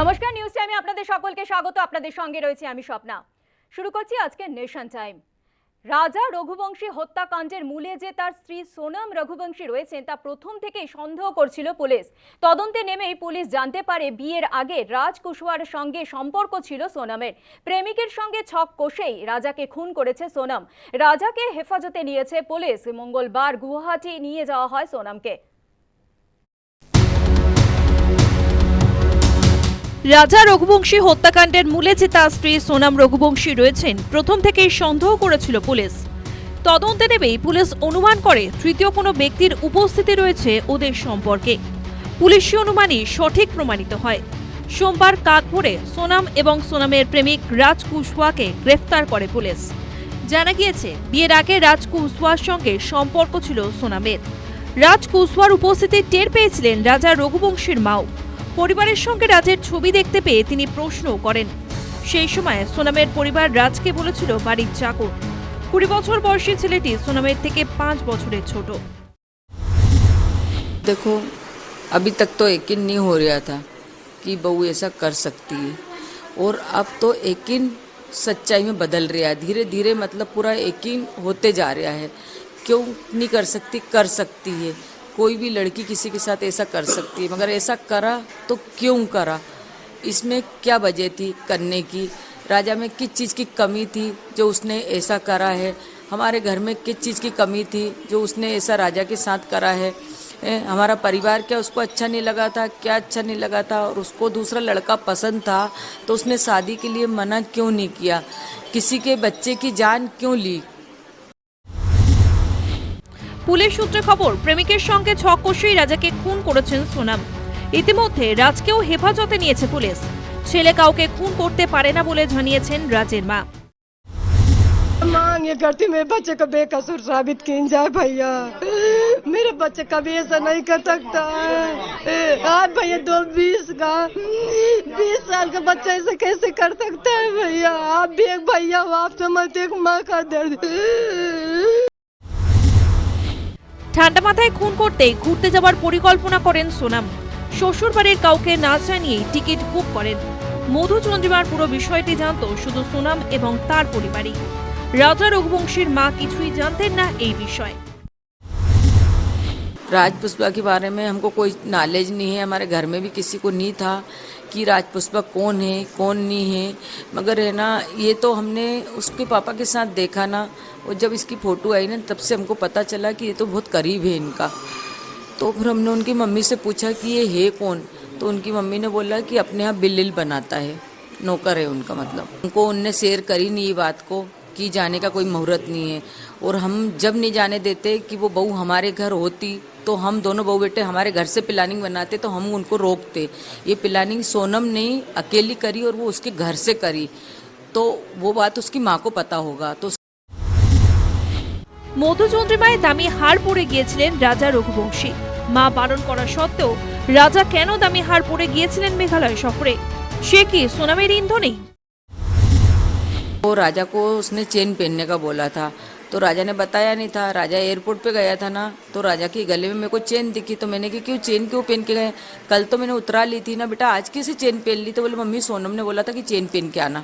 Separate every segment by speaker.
Speaker 1: নমস্কার নিউজ টাইমে আপনাদের সকলকে স্বাগত। আপনাদের সঙ্গে রয়েছে আমি স্বপ্না। শুরু করছি আজকে নেশন টাইম রাজা রঘুবংশী হত্যাকাণ্ডের মূলে যে তার স্ত্রী সোনম রঘুবংশী রয়েছেন, তা প্রথম থেকেই সন্দেহ করছিল পুলিশ। তদন্তে নেমেই পুলিশ জানতে পারে বিয়ের আগে রাজ কুশওয়ার সঙ্গে সম্পর্ক ছিল সোনমের। প্রেমিকের সঙ্গে ছক কষেই রাজাকে খুন করেছে সোনম। রাজাকে হেফাজতে নিয়েছে পুলিশ। মঙ্গলবার গুয়াহাটি নিয়ে যাওয়া হয় সোনমকে।
Speaker 2: রাজা রঘুবংশী হত্যাকাণ্ডের মূলে যে তার স্ত্রী সোনাম রঘুবংশী রয়েছেন, প্রথম থেকেই সন্দেহ করেছিল পুলিশ। তদন্তে নেবেই পুলিশ অনুমান করে তৃতীয় কোনো ব্যক্তির উপস্থিতি রয়েছে ওদের সম্পর্কে। পুলিশি অনুমানই সঠিক প্রমাণিত হয়। সোমবার কাকভোরে সোনাম এবং সোনামের প্রেমিক রাজ কুশওয়াকে গ্রেফতার করে পুলিশ। জানা গিয়েছে, বিয়ের আগে রাজ কুশওয়ার সঙ্গে সম্পর্ক ছিল সোনামের। রাজ কুশওয়ার উপস্থিতি টের পেয়েছিলেন রাজা রঘুবংশীর মাও। পরিবারের সঙ্গে রাজের ছবি দেখতে পেয়ে তিনি প্রশ্নও করেন সেই সময় সোনামের পরিবার রাজকে বলেছিল বাড়ির চাকর কুড়ি বছর বয়সী ছেলেটি সোনামের থেকে পাঁচ বছরের ছোট
Speaker 3: देखो अभी तक तो यकीन नहीं हो रहा था कि बहू ऐसा कर सकती है और अब तो यकीन सच्चाई में बदल रहा है धीरे धीरे मतलब पूरा यकीन होते जा रहा है क्यों नहीं कर सकती कर सकती है कोई भी लड़की किसी के साथ ऐसा कर सकती है। मगर ऐसा करा तो क्यों करा? इसमें क्या वजह थी करने की? राजा में किस चीज़ की कमी थी जो उसने ऐसा करा है? हमारे घर में किस चीज़ की कमी थी जो उसने ऐसा राजा के साथ करा है? ए, हमारा परिवार क्या उसको अच्छा नहीं लगा था? क्या अच्छा नहीं लगा था? और उसको दूसरा लड़का पसंद था तो उसने शादी के लिए मना क्यों नहीं किया? किसी के बच्चे की जान क्यों ली?
Speaker 2: পুলিশ সূত্রে খবর প্রেমিকের সঙ্গে ছক কষেই রাজাকে খুন করেছেন সোনাম ইতিমধ্যে রাজকেও হেফাজতে নিয়েছে পুলিশ ছেলে কাউকে খুন করতে পারে না বলে জানিয়েছেন রাজের মা
Speaker 4: मांग ये करती मेरे बच्चे को बेकसूर साबित की जाए भैया मेरे बच्चे कभी ऐसा नहीं कर सकता है आज भैया दो बीस का बीस साल का बच्चा ऐसा कैसे कर सकता है भैया आप भी एक भैया हो आप समझते एक माँ का दर्द
Speaker 2: ঠান্ডা মাথায় খুন করতেই ঘুরতে যাওয়ার পরিকল্পনা করেন সোনাম শ্বশুর বাড়ির কাউকে না জানিয়েই টিকিট বুক করেন মধু চন্দ্রিমার পুরো বিষয়টি জানতো শুধু সোনাম এবং তার পরিবারই রাজা রঘুবংশীর মা কিছুই জানতেন না এই বিষয়
Speaker 3: राज पुष्पा के बारे में हमको कोई नॉलेज नहीं है हमारे घर में भी किसी को नहीं था कि राज पुष्पा कौन है, कौन नहीं है। मगर है ना, ये तो हमने उसके पापा के साथ देखा ना, और जब इसकी फ़ोटो आई ना, तब से हमको पता चला कि ये तो बहुत करीब है इनका। तो फिर हमने उनकी मम्मी से पूछा कि ये है कौन? तो उनकी मम्मी ने बोला कि अपने यहाँ बिल बिल बनाता है। नौकर है उनका मतलब। उनको उनने शेयर करी नहीं ये बात को, कि जाने का कोई मुहूर्त नहीं है। और हम जब नहीं जाने देते कि वो बहू हमारे घर होती तो हम दोनों बहू बेटे हमारे घर से प्लानिंग बनाते तो हम उनको रोकते ये प्लानिंग सोनम ने अकेली करी और वो उसके घर से करी तो वो बात उसकी माँ को पता होगा तो
Speaker 2: মধুচন্দ্রিমায় দামি হার পরে গিয়েছিলেন রাজা রঘুবংশী মা বারণ করা সত্ত্বেও রাজা কেন দামি হার পরে গিয়েছিলেন মেঘালয় সফরে সে কি সোনামের ইন্ধনেই
Speaker 3: वो राजा को उसने चेन पहनने का बोला था तो राजा ने बताया नहीं था राजा एयरपोर्ट पे गया था ना तो राजा के गले में मेरे को चेन दिखी तो मैंने कि क्यों चेन क्यों पहन के गए कल तो मैंने उतरा ली थी ना बेटा आज कैसे चेन पहन ली तो बोले मम्मी सोनम ने बोला था कि चेन पहन के आना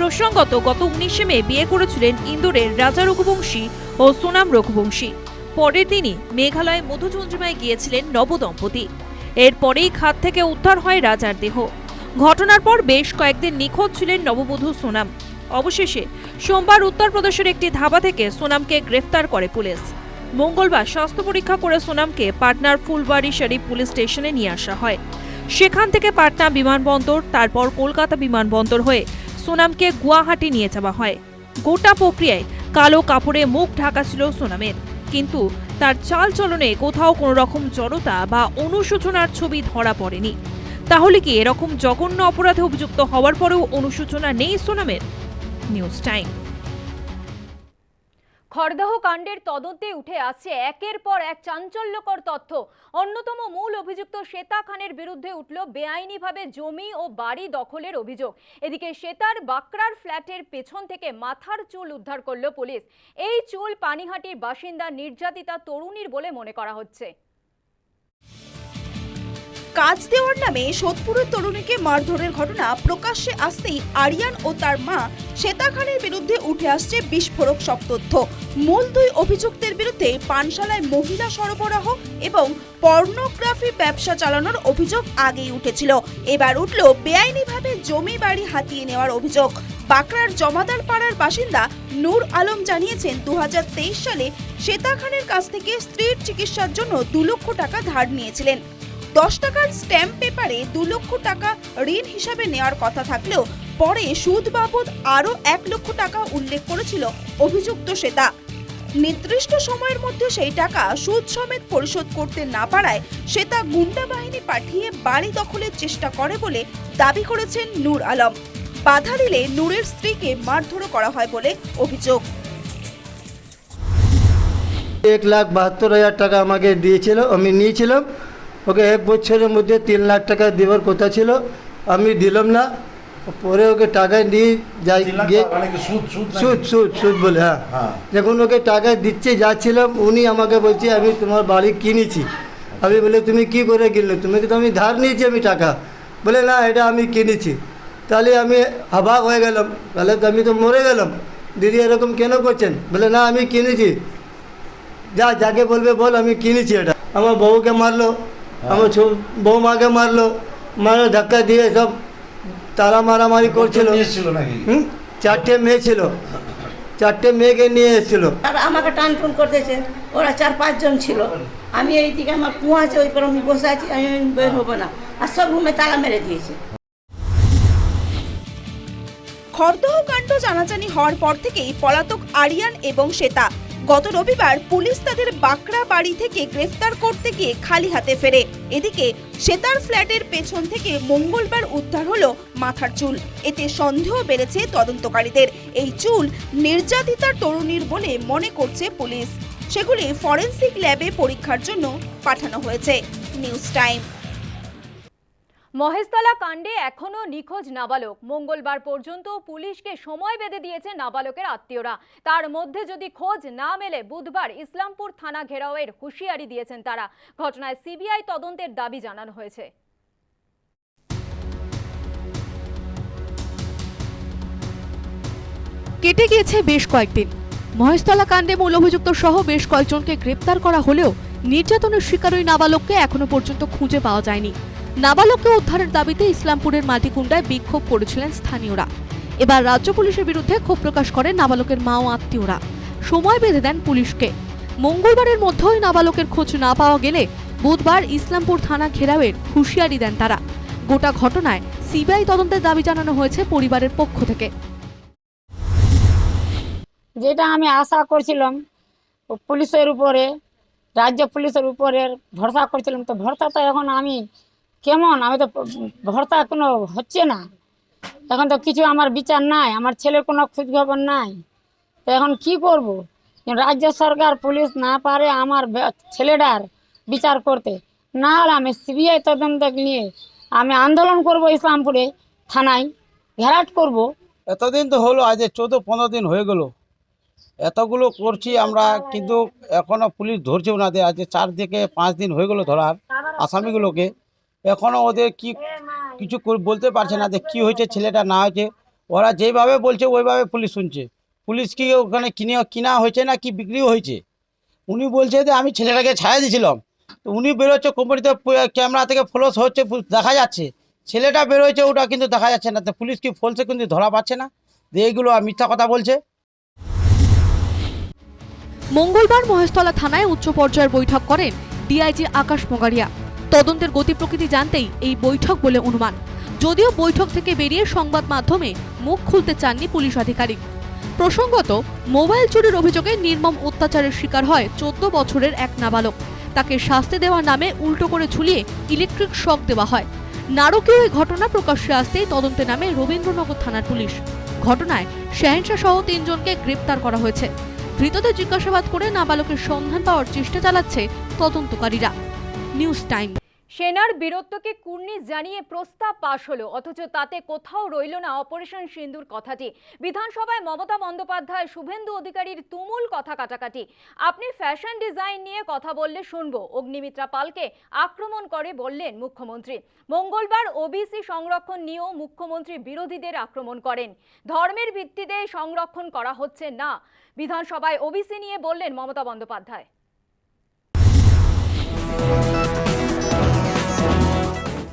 Speaker 2: প্রসঙ্গত গত উনিশে মে বিয়ে করেছিলেন ইন্দোরের রাজা রঘুবংশী ও সোনাম রঘুবংশী পরের দিনই মেঘালয় মধুচন্দ্রিমায় গিয়েছিলেন নবদম্পতি এরপরেই খাত থেকে উদ্ধার হয় রাজার দেহ ঘটনার পর বেশ কয়েকদিন নিখোঁজ ছিলেন নববধূ সোনাম। অবশেষে সোমবার উত্তরপ্রদেশের একটি ধাবা থেকে সোনামকে গ্রেফতার করে পুলিশ। মঙ্গলবার স্বাস্থ্য পরীক্ষা করে সোনামকে পাটনার ফুলবাড়ি শরীফ পুলিশ স্টেশনে নিয়ে আসা হয়। সেখান থেকে পাটনা বিমানবন্দর, তারপর কলকাতা বিমানবন্দর হয়ে সোনামকে গুয়াহাটি নিয়ে যাওয়া হয়। গোটা প্রক্রিয়ায় কালো কাপড়ে মুখ ঢাকা ছিল সোনামের। কিন্তু তার চাল চলনে কোথাও কোনো রকম জড়তা বা অনুশোচনার ছবি ধরা পড়েনি। তাহলে কি এরকম জঘন্য অপরাধে অভিযুক্ত হওয়ার পরেও অনুশোচনা নেই সোনামের? News time.
Speaker 1: খড়দাহ কাণ্ডের তদন্তে উঠে আসছে একের পর এক চাঞ্চল্যকর তথ্য। অন্যতম মূল অভিযুক্ত শ্বেতা খানের বিরুদ্ধে উঠল বেআইনিভাবে জমি ও বাড়ি দখলের অভিযোগ। এদিকে শ্বেতার বাকরার ফ্ল্যাটের পেছন থেকে মাথার চুল উদ্ধার করল পুলিশ। এই চুল পানিহাটির বাসিন্দা নির্যাতিতা তরুণীর বলে মনে করা হচ্ছে।
Speaker 5: কাজ দেওয়ার নামে সোদপুরের তরুণীকে মারধরের ঘটনা প্রকাশ্যে আসতেই আরিয়ান ও তার মা শ্বেতা খানের বিরুদ্ধে উঠে আসছে বিস্ফোরক সব তথ্য। মূল দুই অভিযুক্তের বিরুদ্ধে পানশালায় মহিলা সরবরাহ এবং পর্নোগ্রাফি ব্যবসা চালানোর অভিযোগ আগেই উঠেছিল। এবার উঠল বেআইনিভাবে জমি বাড়ি হাতিয়ে নেওয়ার অভিযোগ। বাঁকড়ার জমাদার পাড়ার বাসিন্দা নূর আলম জানিয়েছেন দু হাজার তেইশ সালে শ্বেতা খানের কাছ থেকে স্ত্রীর চিকিৎসার জন্য দু লক্ষ টাকা ধার নিয়েছিলেন। দশ টাকার স্ট্যাম্প পেপারে দু লক্ষ টাকা ঋণ হিসাবে নেওয়ার কথা থাকলেও পরে সুদ বাবদ আরও এক লক্ষ টাকা উল্লেখ করেছিল অভিযুক্ত শ্বেতা। নির্দিষ্ট সময়ের মধ্যে সেই টাকা সুদ সমেত পরিশোধ করতে না পারায় শ্বেতা গুন্ডা বাহিনী পাঠিয়ে বাড়ি দখলের চেষ্টা করে বলে দাবি করেছেন নূর আলম। বাধা দিলে নূরের স্ত্রীকে মারধরও করা হয় বলে অভিযোগ।
Speaker 6: এক লাখ বাহাত্তর হাজার টাকা আমাকে দিয়েছিল, আমি নিয়েছিলাম। ওকে এক বছরের মধ্যে তিন লাখ টাকা দেওয়ার কথা ছিল। আমি দিলাম না। পরে ওকে টাকা নিয়ে যাই গিয়ে
Speaker 7: মানে সুদ সুদ
Speaker 6: সুদ সুদ সুদ বলে হ্যাঁ।
Speaker 7: হ্যাঁ।
Speaker 6: যখন ওকে টাকা দিচ্ছে যাচ্ছিলাম উনি আমাকে বলছে আমি তোমার বাড়ি কিনেছি। আমি বলে তুমি কি করে কিনলে? তুমি তো আমি ধার নিয়েছি আমি টাকা। বলে না এটা আমি কিনেছি। তাহলে আমি অবাক হয়ে গেলাম। তাহলে তো আমি তো মরে গেলাম। দিদি এরকম কেন করছেন? বলে না আমি কিনেছি। যা যাকে বলবে বল আমি কিনেছি এটা। আমার বউকে মারলো। আমার ছো- বৌমাকে মারলো মারা ধাক্কা দিয়ে সব তারা মারামারি করছিল হুম চারটে মেয়ে ছিল চারটে মেয়েকে নিয়ে এসেছিল
Speaker 8: আর আমাকে টান টুন করতেছে ওরা চার পাঁচজন ছিল আমি এইদিকে আমার কুয়া আছে ওই করে আমি বসে আছি আমি বের হব না আর সব রুমে তালা মেরে দিয়েছে
Speaker 5: খরদহ কাণ্ড জানাজানি হওয়ার পর থেকেই পলাতক আরিয়ান এবং শ্বেতা গত রবিবার পুলিশ তাদের বাঁকড়া বাড়ি থেকে গ্রেফতার করতে গিয়ে খালি হাতে ফেরে। এদিকে শ্বেতার ফ্ল্যাটের পেছন থেকে মঙ্গলবার উদ্ধার হলো মাথার চুল। এতে সন্দেহ বেড়েছে তদন্তকারীদের। এই চুল নির্যাতিতার তরুণীর বলে মনে করছে পুলিশ। সেগুলি ফরেন্সিক ল্যাবে পরীক্ষার জন্য পাঠানো হয়েছে। News time.
Speaker 1: মহেশতলা কাণ্ডে এখনও নিখোঁজ নাবালক। মঙ্গলবার পর্যন্ত পুলিশকে সময় বেঁধে দিয়েছে নাবালকের আত্মীয়রা। তার মধ্যে যদি খোঁজ না মেলে, বুধবার ইসলামপুর থানা ঘেরাওয়ের হুঁশিয়ারি দিয়েছেন তারা। ঘটনায় সিবিআই তদন্তের দাবি জানানো হয়েছে।
Speaker 9: কেটে গিয়েছে বেশ কয়েকদিন। মহেশতলা কাণ্ডে মূল অভিযুক্ত সহ বেশ কয়েকজনকে গ্রেপ্তার করা হলেও নির্যাতনের শিকার ওই নাবালককে এখনও পর্যন্ত খুঁজে পাওয়া যায়নি। নাবালককে উদ্ধারের দাবিতে ইসলামপুরের মাটিকুণ্ডায় বিক্ষোভ করেছিলেন স্থানীয়রা। এবার রাজ্য পুলিশের বিরুদ্ধে ক্ষোভ প্রকাশ করেন নাবালকের মা ও আত্মীয়রা। সময় বেঁধে দেন পুলিশকে। মঙ্গলবারের মধ্যে ওই নাবালকের খোঁজ না পাওয়া গেলে বুধবার ইসলামপুর থানা ঘেরাওয়ের হুঁশিয়ারি দেন তারা। গোটা ঘটনায় সিবিআই তদন্তের দাবি জানানো হয়েছে পরিবারের পক্ষ থেকে।
Speaker 10: যেটা আমি আশা করছিলাম পুলিশের উপরে, রাজ্য পুলিশের উপরে ভরসা করছিলাম। তো ভরসা তো এখন আমি কেমন? আমি তো ভরসা কোনো হচ্ছে না। এখন তো কিছু আমার বিচার নাই, আমার ছেলের কোনো খোঁজ খবর নাই। তো এখন কি করব? রাজ্য সরকার, পুলিশ না পারে আমার ছেলেটার বিচার করতে। না হলে আমি সিবিআই তদন্ত নিয়ে আমি আন্দোলন করব ইসলামপুরে, থানায় ঘেরাট করব।
Speaker 11: এতদিন তো হলো, আজ চোদ্দ পনেরো দিন হয়ে গেল। এতগুলো করছি আমরা, কিন্তু এখনও পুলিশ ধরছেও না আজ চার থেকে পাঁচ দিন হয়ে গেলো ধরার আসামিগুলোকে। এখনও ওদের কি কিছু বলতে পারছে না যে কি হয়েছে ছেলেটা না হয়েছে। ওরা যেভাবে বলছে ওইভাবে পুলিশ শুনছে। পুলিশ কি ওখানে কিনে কিনা হয়েছে না কি বিক্রিও হয়েছে? উনি বলছে যে আমি ছেলেটাকে ছায়া দিয়েছিলাম। তো উনি বেরোচ্ছে কোম্পানিতে ক্যামেরা থেকে ফ্লোস হচ্ছে দেখা যাচ্ছে। ছেলেটা বেরোচ্ছে ওটা কিন্তু দেখা যাচ্ছে না। তো পুলিশ কি ফলসে কিন্তু ধরা পাচ্ছে না? যে এইগুলো আর মিথ্যা কথা বলছে।
Speaker 9: মঙ্গলবার মহেশতলা থানায় উচ্চ পর্যায়ের বৈঠক করেন ডিআইজি আকাশ মোগারিয়া তদন্তের গতি প্রকৃতি জানতেই এই বৈঠক বলে অনুমান। যদিও বৈঠক থেকে বেরিয়ে সংবাদ মাধ্যমে মুখ খুলতে চাননি পুলিশ আধিকারিক। প্রসঙ্গত, মোবাইল চুরির অভিযোগে নির্মম অত্যাচারের শিকার হয় চোদ্দ বছরের এক নাবালক। তাকে শাস্তি দেওয়ার নামে উল্টো করে ঝুলিয়ে ইলেকট্রিক শক দেওয়া হয়। নারকীয় এই ঘটনা প্রকাশ্যে আসতেই তদন্তে নামে রবীন্দ্রনগর থানার পুলিশ। ঘটনায় শাহেনশাহ সহ তিনজনকে গ্রেপ্তার করা হয়েছে। ধৃতদের জিজ্ঞাসাবাদ করে নাবালকের সন্ধান পাওয়ার চেষ্টা চালাচ্ছে তদন্তকারীরা। News time.
Speaker 1: সেনার বীরত্বকে কুর্নিশ জানিয়ে প্রস্তাব পাশ হলো, অথচ তাতে কোথাও রইল না অপারেশন সিন্দুর কথাটি। বিধানসভায় মমতা বন্দ্যোপাধ্যায়, শুভেন্দু অধিকারীর তুমুল কথা কাটাকাটি। আপনি ফ্যাশন ডিজাইন নিয়ে কথা বললে শুনব, অগ্নিমিত্রা পালকে আক্রমণ করে বললেন মুখ্যমন্ত্রী। মঙ্গলবার ওবিসি সংরক্ষণ নিয়েও মুখ্যমন্ত্রী বিরোধীদের আক্রমণ করেন। ধর্মের ভিত্তিতে সংরক্ষণ করা হচ্ছে না, বিধানসভায় ওবিসি নিয়ে বললেন মমতা বন্দ্যোপাধ্যায়।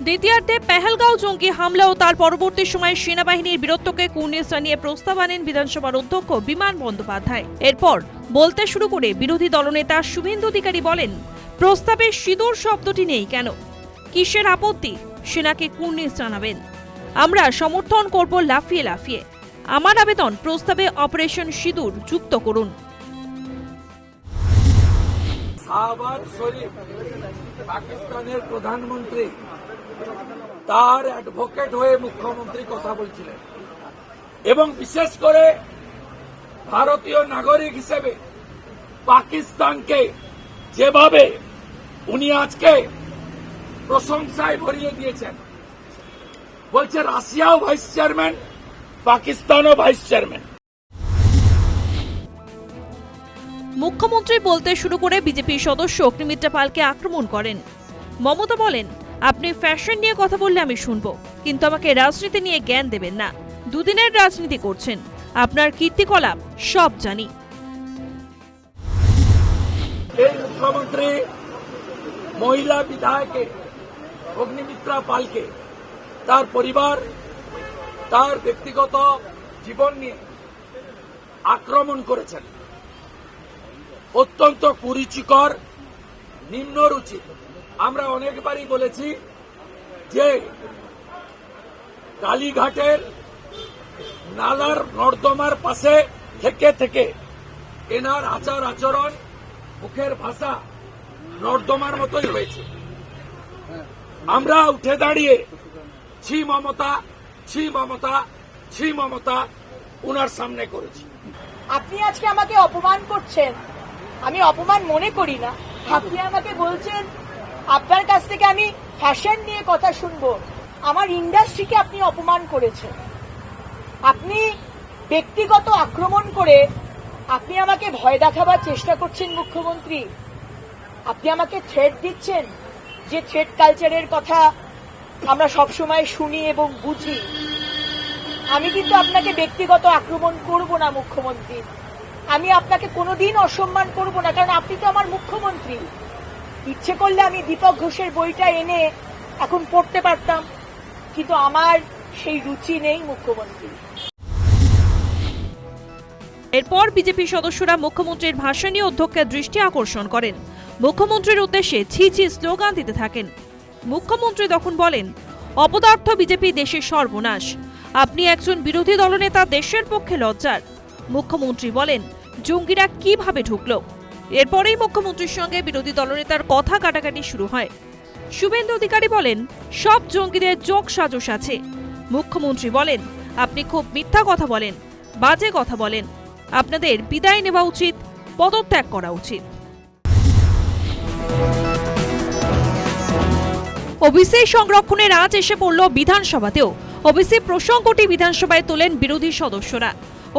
Speaker 2: দ্বিতীয়ার্ধে পেহেলগাঁও জঙ্গি হামলা ও তার পরবর্তী সময়ে সেনাবাহিনীর বীরত্বকে কুর্নিশ জানিয়ে প্রস্তাব আনেন বিধানসভার অধ্যক্ষ বিমান বন্দ্যোপাধ্যায়। এরপর বলতে শুরু করে বিরোধী দলনেতা শুভেন্দু অধিকারী বলেন, প্রস্তাবে সিঁদুর শব্দটি নেই কেন? কিসের আপত্তি? সেনাকে কুর্নিশ জানাবেন। আমরা সমর্থন করব লাফিয়ে লাফিয়ে। আমার আবেদন, প্রস্তাবে অপারেশন সিঁদুর যুক্ত করুন।
Speaker 12: শরীফ, পাকিস্তানের প্রধানমন্ত্রী। তার অ্যাডভোকেট হয়ে মুখ্যমন্ত্রী কথা বলছিলেন। এবং বিশেষ করে ভারতীয় নাগরিক হিসেবে পাকিস্তানকে যেভাবে উনি আজকে প্রশংসায় ভরিয়ে দিয়েছেন, বলছে রাশিয়াও ভাইস চেয়ারম্যান পাকিস্তানও ভাইস চেয়ারম্যান
Speaker 2: মুখ্যমন্ত্রী বলতে শুরু করে বিজেপির সদস্য অগ্নিমিত্রা পালকে আক্রমণ করেন। মমতা বলেন আপনি ফ্যাশন নিয়ে কথা বললে আমি শুনব, কিন্তু আমাকে রাজনীতি নিয়ে জ্ঞান দেবেন না। দুদিনের রাজনীতি করছেন, আপনার কীর্তিকলাপ সব জানি।
Speaker 12: মুখ্যমন্ত্রী, মহিলা বিধায়কে, অগ্নিমিত্রা পালকে, তার পরিবার, তার ব্যক্তিগত জীবন নিয়ে আক্রমণ করেছেন। অত্যন্ত কুরুচিকর নিম্নরুচি আমরা অনেকবারই বলেছি যে কালীঘাটের নালার নর্দমার পাশে থেকে থেকে এনার আচার আচরণ মুখের ভাষা নর্দমার মতোই হয়েছে আমরা উঠে দাঁড়িয়ে ছি মমতা ছি মমতা ছি মমতা উনার সামনে করেছি।
Speaker 13: আপনি আজকে আমাকে অপমান করছেন। আমি অপমান মনে করি না। আপনি আমাকে বলছেন আপনার কাছ থেকে আমি ফ্যাশন নিয়ে কথা শুনব। আমার ইন্ডাস্ট্রিকে আপনি অপমান করেছেন। আপনি ব্যক্তিগত আক্রমণ করে আপনি আমাকে ভয় দেখাবার চেষ্টা করছেন মুখ্যমন্ত্রী। আপনি আমাকে থ্রেট দিচ্ছেন যে থ্রেট কালচারের কথা আমরা সবসময় শুনি এবং বুঝি। আমি কিন্তু আপনাকে ব্যক্তিগত আক্রমণ করব না মুখ্যমন্ত্রী। আমি আপনাকে কোনোদিন অসম্মান করব না, কারণ আপনি তো আমার মুখ্যমন্ত্রী। ইচ্ছে করলে আমি দীপক ঘোষের বইটা এনে এখন পড়তে পারতাম, কিন্তু আমার সেই রুচি নেই মুখ্যমন্ত্রী।
Speaker 2: এরপর বিজেপি সদস্যরা মুখ্যমন্ত্রীর ভাষণ অধ্যক্ষের দৃষ্টি আকর্ষণ করেন। মুখ্যমন্ত্রীর উদ্দেশ্যে ছি ছি স্লোগান দিতে থাকেন। মুখ্যমন্ত্রী তখন বলেন, অপদার্থ বিজেপি দেশের সর্বনাশ। আপনি একজন বিরোধী দলনেতা দেশের পক্ষে লজ্জার। মুখ্যমন্ত্রী বলেন, জঙ্গিরা কীভাবে ঢুকলো? এরপরেই মুখ্যমন্ত্রীর সঙ্গে বিরোধী দলনেতার কথা কাটাকাটি শুরু হয়। শুভেন্দু অধিকারী বলেন, সব জঙ্গিদের যোগ সাজস আছে। মুখ্যমন্ত্রী বলেন, আপনি খুব মিথ্যা কথা বলেন, বাজে কথা বলেন। আপনাদের বিদায় নেওয়া উচিত, পদত্যাগ করা উচিত। ওবিসি সংরক্ষণের আজ এসে পড়ল বিধানসভাতেও। ওবিসি প্রসঙ্গটি বিধানসভায় তোলেন বিরোধী সদস্যরা।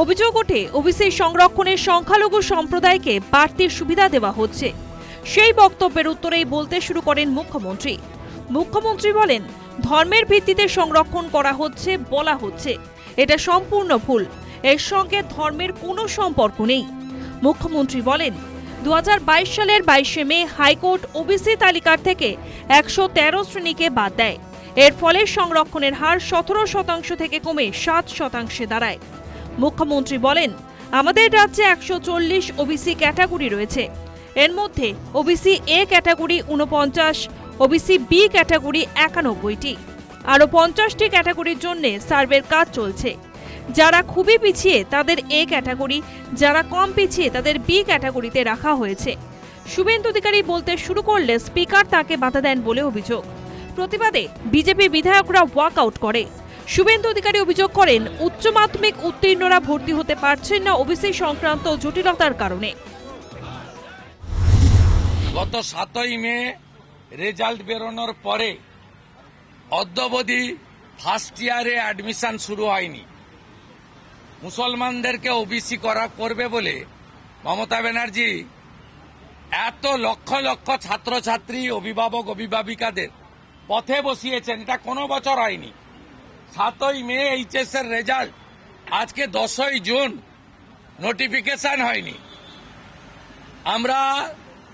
Speaker 2: অভিযোগ ওঠে ওবিসি সংরক্ষণের সংখ্যালঘু সম্প্রদায়কে বাড়তির সুবিধা দেওয়া হচ্ছে। সেই বক্তব্যের উত্তরেই বলতে শুরু করেন মুখ্যমন্ত্রী। মুখ্যমন্ত্রী বলেন, ধর্মের ভিত্তিতে সংরক্ষণ করা হচ্ছে, বলা হচ্ছে। এটা সম্পূর্ণ ভুল। এর সঙ্গে ধর্মের কোনো সম্পর্ক নেই। মুখ্যমন্ত্রী বলেন দু হাজার বাইশ সালের বাইশে মে হাইকোর্ট ওবিসি তালিকার থেকে একশো তেরো শ্রেণীকে বাদ দেয়। এর ফলে সংরক্ষণের হার সতেরো শতাংশ থেকে কমে সাত শতাংশে দাঁড়ায়। মুখ্যমন্ত্রী বলেন, আমাদের রাজ্যে একশো চল্লিশ ওবিসি ক্যাটাগরি রয়েছে। এর মধ্যে ওবিসি এ ক্যাটাগরি উনপঞ্চাশ ওবিসি বি ক্যাটাগরি একানব্বইটি। আরও পঞ্চাশটি ক্যাটাগরির জন্য সার্ভের কাজ চলছে। যারা খুবই পিছিয়ে তাদের এ ক্যাটাগরি, যারা কম পিছিয়ে তাদের বি ক্যাটাগরিতে রাখা হয়েছে। শুভেন্দু অধিকারী বলতে শুরু করলে স্পিকার তাকে বাধা দেন বলে অভিযোগ। প্রতিবাদে বিজেপি বিধায়করা ওয়াকআউট করে। শুভেন্দু অধিকারী অভিযোগ করেন, উচ্চ মাধ্যমিক উত্তীর্ণরা ভর্তি হতে পারছেন না ওবিসি সংক্রান্ত জটিলতার কারণে।
Speaker 12: গত সাতই মে রেজাল্ট বেরোনোর পরে অদ্যবধি ফার্স্ট ইয়ারে অ্যাডমিশন শুরু হয়নি। মুসলমানদেরকে ওবিসি করা করবে বলে মমতা ব্যানার্জি এত লক্ষ লক্ষ ছাত্রছাত্রী, অভিভাবক, অভিভাবিকাদের পথে বসিয়েছেন, এটা কোনো বছর হয়নি। সাতই মে এইচএস এর রেজাল্ট। আজকে দশই জুন। নোটিফিকেশন হয়নি। আমরা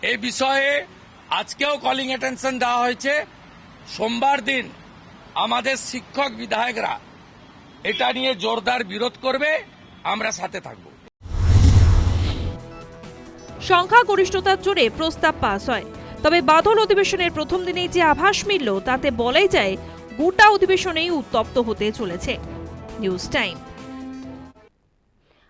Speaker 12: এই বিষয়ে আজকেও কলিং অ্যাটেনশন দেওয়া হয়েছে। সোমবার দিন আমাদের শিক্ষক বিধায়করা এটা নিয়ে জোরদার বিরোধ করবে। আমরা সাথে থাকব।
Speaker 2: সংখ্যাগরিষ্ঠতার জোরে প্রস্তাব পাস হয়। তবে বাদল অধিবেশনের প্রথম দিনেই যে আভাস মিলল, তাতে বলাই যায় গোটা অধিবেশনেই উত্তপ্ত হতে চলেছে নিউজ টাইম।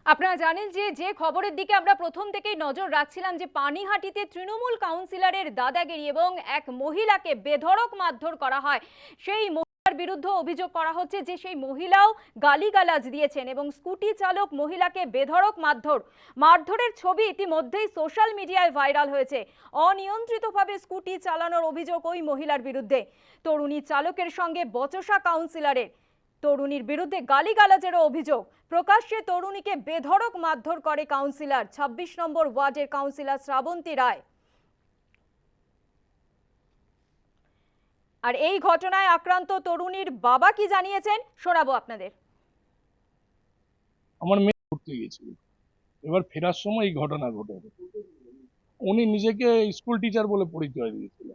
Speaker 1: আপনারা জানেন যে যে খবরের দিকে আমরা প্রথম থেকেই নজর রাখছিলাম যে, পানিহাটিতে তৃণমূল কাউন্সিলরের দাদাগিরি এবং এক মহিলাকে বেধড়ক মারধর করা হয়। সেই মহিলার বিরুদ্ধে অভিযোগ করা হচ্ছে যে সেই মহিলাও গালিগালাজ দিয়েছেন এবং স্কুটি চালক মহিলাকে বেধড়ক মারধর, মারধরের ছবি ইতিমধ্যেই সোশ্যাল মিডিয়ায় ভাইরাল হয়েছে। অনিয়ন্ত্রিতভাবে স্কুটি চালানোর অভিযোগ ওই মহিলার বিরুদ্ধে। তরুণী চালকের সঙ্গে বচসা কাউন্সিলরের তরুণীর বিরুদ্ধে গালিগালাজেরও অভিযোগ। প্রকাশ্যে তরুণীকে বেধড়ক মারধর করে কাউন্সিলর ২৬ নম্বর ওয়ার্ডের কাউন্সিলর শ্রাবন্তী রায়। আর এই ঘটনায় আক্রান্ত তরুণীর বাবা কি জানিয়েছেন শোনাবো আপনাদের।
Speaker 14: আমার মেয়ে ঘুরতে গিয়েছিল। এবার ফেরার সময় এই ঘটনা ঘটে। উনি নিজেকে স্কুল টিচার বলে পরিচয় দিয়েছিল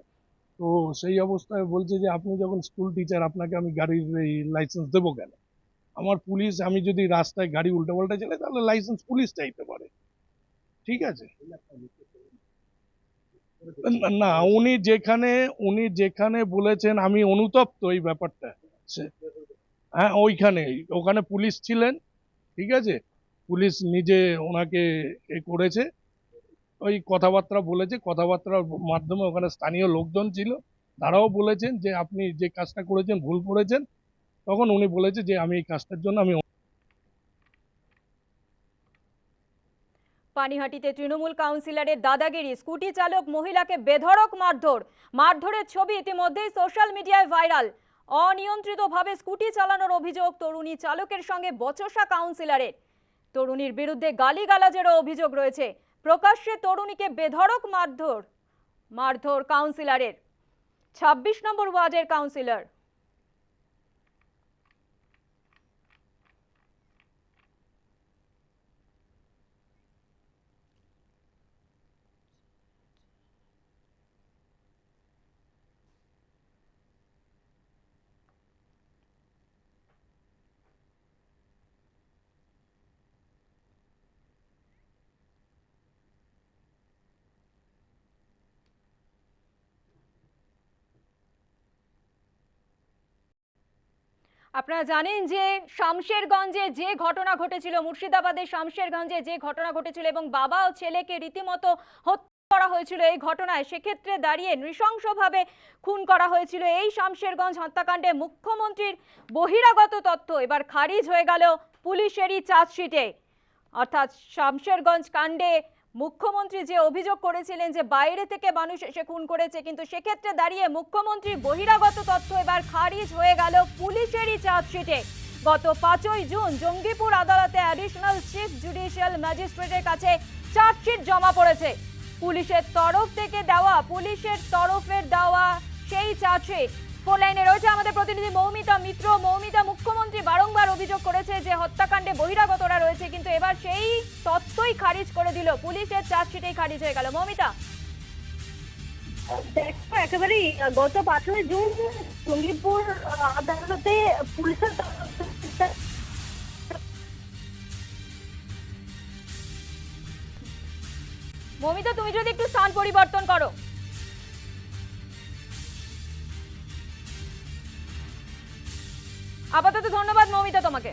Speaker 14: তো সেই অবস্থায় বলছে যে, আপনি যখন স্কুল টিচার, আপনাকে আমি গাড়ির এই লাইসেন্স দেবো কেন? আমার পুলিশ, আমি যদি রাস্তায় গাড়ি উল্টোপাল্টা চালাই, তাহলে লাইসেন্স পুলিশ চাইতে পারে। ঠিক আছে? না, না উনি যেখানে উনি যেখানে বলেছেন আমি অনুতপ্ত এই ব্যাপারটা। হ্যাঁ ওইখানে ওখানে পুলিশ ছিলেন ঠিক আছে? পুলিশ নিজে ওনাকে এ করেছে। ওই কথাবার্তা বলেছে কথাবার্তার মাধ্যমে ওখানে স্থানীয় লোকজন ছিল তারাও বলেছেন যে আপনি যে কাজটা করেছেন ভুল করেছেন তখন উনি বলেছে যে আমি এই কাজটার জন্য আমি
Speaker 1: পানিহাটিতে তৃণমূল কাউন্সিলরের দাদাগিরি, স্কুটি চালক মহিলাকে বেধড়ক মারধর। মারধরের ছবি ইতিমধ্যেই সোশ্যাল মিডিয়ায় ভাইরাল। অনিয়ন্ত্রিতভাবে স্কুটি চালানোর অভিযোগ তরুণী চালকের সঙ্গে বচসা কাউন্সিলরের। তরুণীর বিরুদ্ধে গালিগালাজেরও অভিযোগ রয়েছে। প্রকাশ্যে তরুণীকে বেধড়ক মারধর মারধর কাউন্সিলরের। ২৬ নম্বর ওয়ার্ডের কাউন্সিলর। আপনারা জানেন যে শামশেরগঞ্জে যে ঘটনা ঘটেছিল, মুর্শিদাবাদের শামশেরগঞ্জে যে ঘটনা ঘটেছিল এবং বাবা ও ছেলেকে রীতিমতো হত্যা করা হয়েছিল এই ঘটনায়, সেক্ষেত্রে দাঁড়িয়ে নৃশংসভাবে খুন করা হয়েছিল এই শামশেরগঞ্জ হত্যাকাণ্ডে মুখ্যমন্ত্রীর বহিরাগত তথ্য এবার খারিজ হয়ে গেল পুলিশেরই চার্জশিটে। অর্থাৎ শামশেরগঞ্জ কাণ্ডে মুখ্যমন্ত্রী যে অভিযোগ করেছিলেন যে বাইরে থেকে মানুষ এসে খুন করেছে, কিন্তু সেক্ষেত্রে দাঁড়িয়ে মুখ্যমন্ত্রীর বহিরাগত তথ্য এবার খারিজ হয়ে গেল পুলিশেরই চার্জশিটে। গত পাঁচই জুন জঙ্গিপুর আদালতে অ্যাডিশনাল চিফ জুডিশিয়াল ম্যাজিস্ট্রেটের কাছে চার্জশিট জমা পড়েছে। পুলিশের তরফ থেকে দেওয়া, পুলিশের তরফের দেওয়া সেই চার্জশিট ফোন লাইনে রয়েছে আমাদের প্রতিনিধি মৌমিতা মিত্র। মৌমিতা মুখ্যমন্ত্রী বারংবার অভিযোগ করেছে যে হত্যাকাণ্ডে বহিরাগতরা রয়েছে কিন্তু এবার সেই তথ্যই খারিজ করে দিল পুলিশের চার্জশিটেই খারিজ হয়ে গেল। মৌমিতা।
Speaker 13: দেখো একেবারেই গত পাঁচই জুন জঙ্গিপুর আদালতে পুলিশের
Speaker 1: মৌমিতা তুমি যদি একটু স্থান পরিবর্তন করো। আপাতত ধন্যবাদ মৌমিতা তোমাকে।